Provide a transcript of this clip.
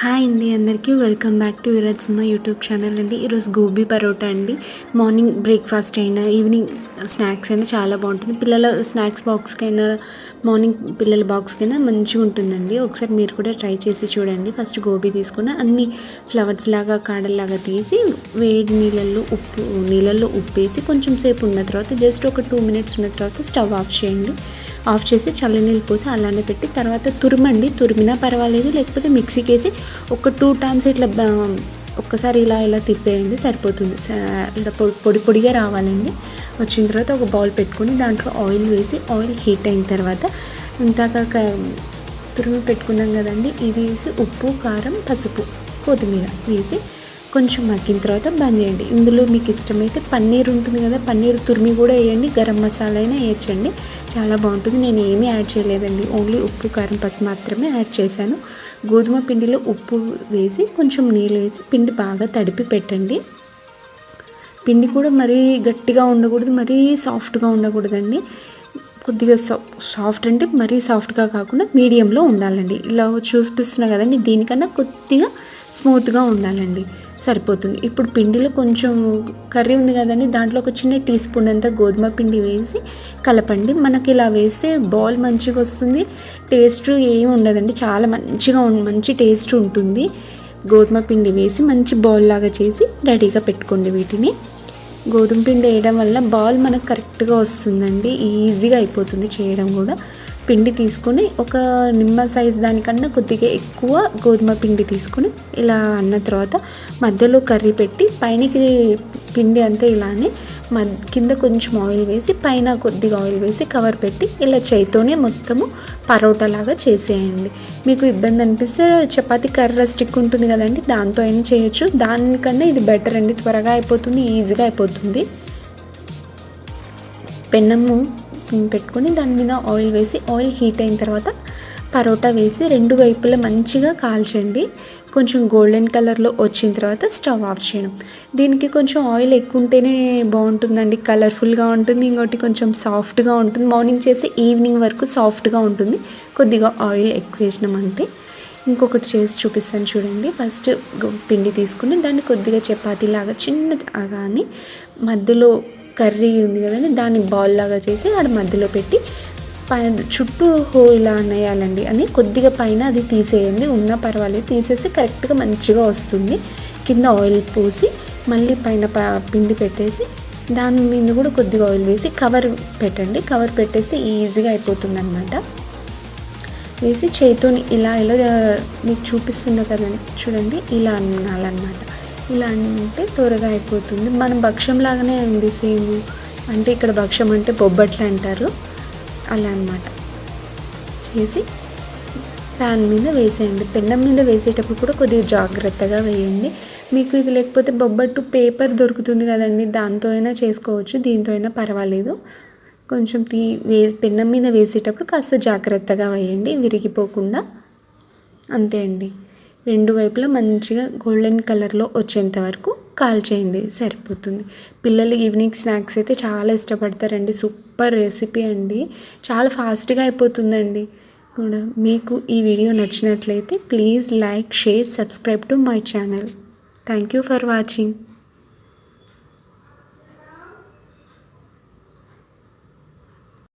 Hi అండి అందరికీ welcome back to Viraj cinema YouTube channel అండి. ఈరోజు గోబీ పరోటా అండి. మార్నింగ్ బ్రేక్ఫాస్ట్ అయినా ఈవినింగ్ స్నాక్స్ అయినా చాలా బాగుంటుంది. పిల్లల స్నాక్స్ బాక్స్కైనా మార్నింగ్ పిల్లల బాక్స్కైనా మంచిగా ఉంటుందండి. ఒకసారి మీరు కూడా ట్రై చేసి చూడండి. ఫస్ట్ గోబీ తీసుకుని అన్ని ఫ్లవర్స్ లాగా కాడల్లాగా తీసి వేడి నీళ్ళల్లో ఉప్పు నీళ్ళల్లో ఉప్పేసి కొంచెం సేపు ఉన్న తర్వాత జస్ట్ ఒక టూ మినిట్స్ ఉన్న తర్వాత స్టవ్ ఆఫ్ చేయండి. ఆఫ్ చేసి చల్లనీళ్ళు పోసి అలానే పెట్టి తర్వాత తురమండి. తురిమినా పర్వాలేదు లేకపోతే మిక్సీకి వేసి ఒక టూ టైమ్స్ ఇట్లా ఒక్కసారి ఇలా ఇలా తిప్పేయండి సరిపోతుంది. ఇలా పొడి పొడిగా రావాలండి. వచ్చిన తర్వాత ఒక బౌల్ పెట్టుకొని దాంట్లో ఆయిల్ వేసి ఆయిల్ హీట్ అయిన తర్వాత ఇంతాక తురిమి పెట్టుకున్నాం కదండి ఇది వేసి ఉప్పు కారం పసుపు కొత్తిమీర వేసి కొంచెం మగ్గిన తర్వాత బంద్ చేయండి. ఇందులో మీకు ఇష్టమైతే పన్నీర్ ఉంటుంది కదా పన్నీర్ తురిమి కూడా వేయండి. గరం మసాలా అయినా వేయచ్చండి. చాలా బాగుంటుంది. నేను ఏమీ యాడ్ చేయలేదండి. ఓన్లీ ఉప్పు కారం పసుపు మాత్రమే యాడ్ చేశాను. గోధుమ పిండిలో ఉప్పు వేసి కొంచెం నీళ్ళు వేసి పిండి బాగా తడిపి పెట్టండి. పిండి కూడా మరీ గట్టిగా ఉండకూడదు మరీ సాఫ్ట్గా ఉండకూడదండి. కొద్దిగా సా సాఫ్ట్ అంటే మరీ సాఫ్ట్గా కాకుండా మీడియంలో ఉండాలండి. ఇలా చూపిస్తున్నా కదండి దీనికన్నా కొద్దిగా స్మూత్గా ఉండాలండి. సరిపోతుంది. ఇప్పుడు పిండిలో కొంచెం కర్రీ ఉంది కదండి దాంట్లో ఒక చిన్న టీ స్పూన్ అంతా గోధుమ పిండి వేసి కలపండి. మనకి ఇలా వేస్తే బాల్ మంచిగా వస్తుంది. టేస్ట్ ఏం ఉండదండి. చాలా మంచిగా మంచి టేస్ట్ ఉంటుంది. గోధుమ పిండి వేసి మంచి బాల్ లాగా చేసి రెడీగా పెట్టుకోండి వీటిని. గోధుమ పిండి వేయడం వల్ల బాల్ మనకు కరెక్ట్గా వస్తుందండి. ఈజీగా అయిపోతుంది చేయడం కూడా. పిండి తీసుకొని ఒక నిమ్మ సైజ్ దానికన్నా కొద్దిగా ఎక్కువ గోధుమ పిండి తీసుకొని ఇలా అన్న తర్వాత మధ్యలో కర్రీ పెట్టి పైనకి పిండి అంతా ఇలానే మద్ కింద కొంచెం ఆయిల్ వేసి పైన కొద్దిగా ఆయిల్ వేసి కవర్ పెట్టి ఇలా చేయితోనే మొత్తము పరోటా లాగా చేసేయండి. మీకు ఇబ్బంది అనిపిస్తే చపాతి కర్ర స్టిక్ ఉంటుంది కదండి దాంతో అయినా చేయొచ్చు. దానికన్నా ఇది బెటర్ అండి. త్వరగా అయిపోతుంది ఈజీగా అయిపోతుంది. పెన్నము పెట్టుకొని దాని మీద ఆయిల్ వేసి ఆయిల్ హీట్ అయిన తర్వాత పరోటా వేసి రెండు వైపులా మంచిగా కాల్చండి. కొంచెం గోల్డెన్ కలర్లో వచ్చిన తర్వాత స్టవ్ ఆఫ్ చేయడం. దీనికి కొంచెం ఆయిల్ ఎక్కువ ఉంటేనే బాగుంటుందండి. కలర్ఫుల్గా ఉంటుంది ఇంకోటి కొంచెం సాఫ్ట్గా ఉంటుంది. మార్నింగ్ చేసి ఈవినింగ్ వరకు సాఫ్ట్గా ఉంటుంది. కొద్దిగా ఆయిల్ ఎక్కువ వేసినామంటే ఇంకొకటి చేసి చూపిస్తాను చూడండి. ఫస్ట్ పిండి తీసుకుని దాన్ని కొద్దిగా చపాతీలాగా చిన్న కానీ మధ్యలో కర్రీ ఉంది కదండి దాన్ని బాల్ లాగా చేసి ఆడ మధ్యలో పెట్టి పైన చుట్టూ హో ఇలా అనేయాలండి అని కొద్దిగా పైన అది తీసేయండి. ఉన్నా పర్వాలేదు తీసేసి కరెక్ట్గా మంచిగా వస్తుంది. కింద ఆయిల్ పోసి మళ్ళీ పైన ప- పిండి పెట్టేసి దాని మీద కూడా కొద్దిగా ఆయిల్ వేసి కవర్ పెట్టండి. కవర్ పెట్టేసి ఈజీగా అయిపోతుంది అనమాట వేసి చేతితోని ఇలా ఇలా మీకు చూపిస్తున్నా కదండి చూడండి ఇలా అనాలన్నమాట. ఇలా అంటే త్వరగా అయిపోతుంది. మన భక్ష్యం లాగానే ఉంది సేమ్. అంటే ఇక్కడ భక్ష్యం అంటే బొబ్బట్లు అంటారు. అలా అన్నమాట. చేసి ప్యాన్ మీద వేసేయండి. పెండం మీద వేసేటప్పుడు కూడా కొద్దిగా జాగ్రత్తగా వేయండి. మీకు ఇది లేకపోతే బొబ్బట్టు పేపర్ దొరుకుతుంది కదండి. దాంతో అయినా చేసుకోవచ్చు దీంతో అయినా పర్వాలేదు. కొంచెం తీ వే పెన్నం మీద వేసేటప్పుడు కాస్త జాగ్రత్తగా వేయండి. విరిగిపోకుండా. అంతే అండి. రెండు వైపులా మంచిగా గోల్డెన్ కలర్లో వచ్చేంత వరకు కాల్చేయండి సరిపోతుంది. పిల్లలు ఈవినింగ్ స్నాక్స్ అయితే చాలా ఇష్టపడతారండి సూపర్ రెసిపీ అండి. చాలా ఫాస్ట్గా అయిపోతుందండి కూడా. మీకు ఈ వీడియో నచ్చినట్లయితే please like share subscribe to my channel thank you for watching